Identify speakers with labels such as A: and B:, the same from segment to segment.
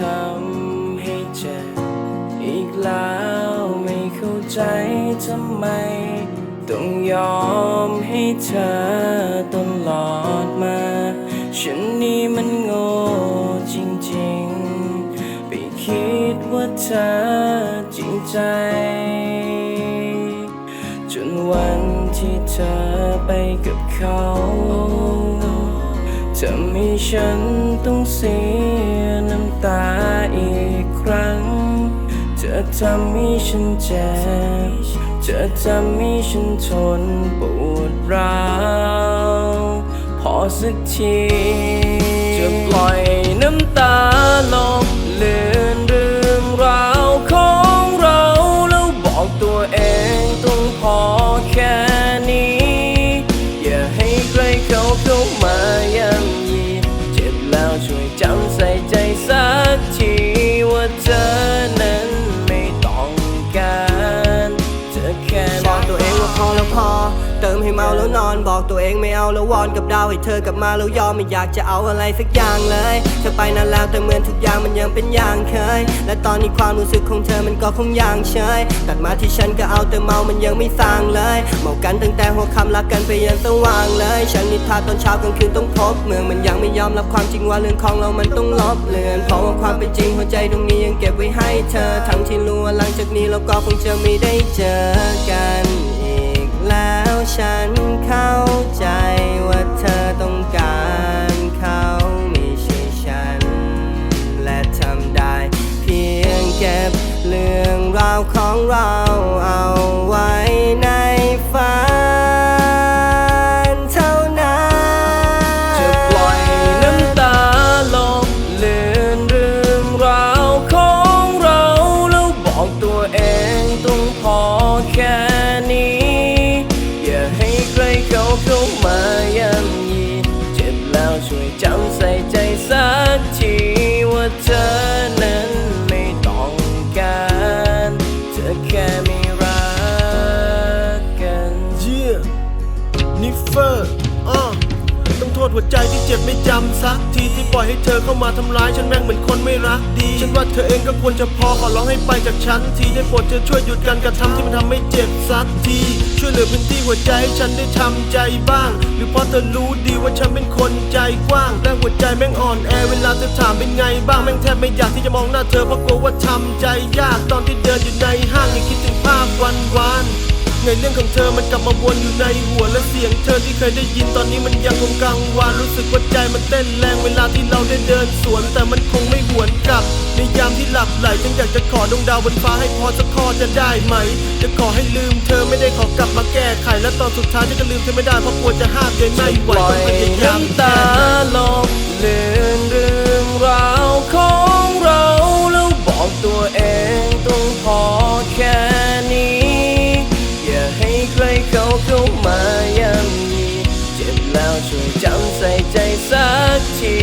A: ทำให้เจ็บอีกแล้วไม่เข้าใจทำไม ต้องยอมให้เธอตลอดมา ฉันนี่มันโง่จริงๆ ไปคิดว่าเธอจริงใจ จนวันที่เธอไปกับเขา ทำให้ฉันต้องเสียน้ำตาอีกครั้ง จะทำให้ฉันเจ็บจะทำให้ฉันทนปวดร้าวพอสักที จะปล่อยน้ำตาลง เมให้
B: เมาแล้วนอนบอกตัวเองไม่เอาแล้ววอนกับดาวให้เธอกลับมาแล้วยอมไม่อยากจะเอาอะไรสักอย่างเลยเธอไปนานแล้วแต่เหมือนทุกอย่างมันยังเป็นอย่างเคย และตอนนี้ความรู้สึกของเธอมันก็คงอย่างเฉยตัดมาที่ฉันก็เอาแต่เมามันยังไม่สร้างเลยเมากันตั้งแต่หัวค่ำรักกันไปยันสว่างเลย ฉันนิทาตอนเช้ากลางคืนต้องพบเมืองมันยังไม่ยอมรับความจริงว่าเรื่องของเรามันต้องลบเลือนเพราะว่าความเป็นจริงหัวใจตรงนี้ยังเก็บไว้ให้เธอ ทั้งที่รู้ว่าหลังจากนี้เราก็คงจะไม่ได้เจอกันอีกแล้ว ฉันเข้าใจว่าเธอต้องการเขาไม่ใช่ฉัน และทำได้เพียงเก็บเรื่องราวของเรา มา
A: ยังยีเจ็บแล้วช่วยจำใส่ใจสักทีว่าเธอนั้นไม่ต้องการ เธอแค่ไม่รักกัน
C: เยี่ยนิฟเฟอร์อ้อ ต้องโทษหัวใจที่เจ็บไม่จำสักทีที่ปล่อยให้เธอเข้ามาทำร้ายฉันแม่งเหมือนคนไม่รักดี ฉันว่าเธอเองก็ควรจะพอขอร้องให้ไปจากฉันทีได้โปรดเธอช่วยหยุดการกระทำที่มันทำให้เจ็บสักที ช่วยเหลือพื้นที่หัวใจให้ฉันได้ทำใจบ้าง หรือเพราะเธอรู้ดีว่าฉันเป็นคนใจกว้าง และหัวใจแม่งอ่อนแอเวลาเธอถามเป็นไงบ้างแม่งแทบไม่อยากที่จะมองหน้าเธอเพราะกลัวว่าทำใจยากตอนที่เดินอยู่ในห้างยังคิดถึงภาพวันวาน ๆไงเรื่องของเธอมันกลับมาวนอยู่ในหัวและเสียงเธอที่เคยได้ยินตอนนี้มันยังคงกังวานรู้สึกว่าใจมันเต้นแรงเวลาที่เราได้เดินสวน แต่มันคงไม่หวนกลับ ในยามที่หลับไหลฉันอยากจะขอดวงดาวบนฟ้าให้พอสักข้อจะได้ไหม จะขอให้ลืมเธอไม่ได้ขอกลับมาแก้ไข และตอนสุดท้ายฉันก็ลืมเธอไม่ได้เพราะกลัวจะห้ามใจไม่ไหวต้องพยายาม
A: ตาลงเลือนเรื่องราวของเราแล้วบอกตัวเองต้องพอ เข้มายังยีเจ็บแล้วช่วยจำใส่ใจสักที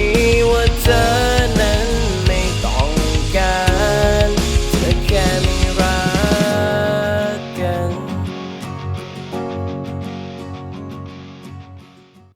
A: ว่าเธอนั้นไม่ต้องการ เธอแค่ไม่รัก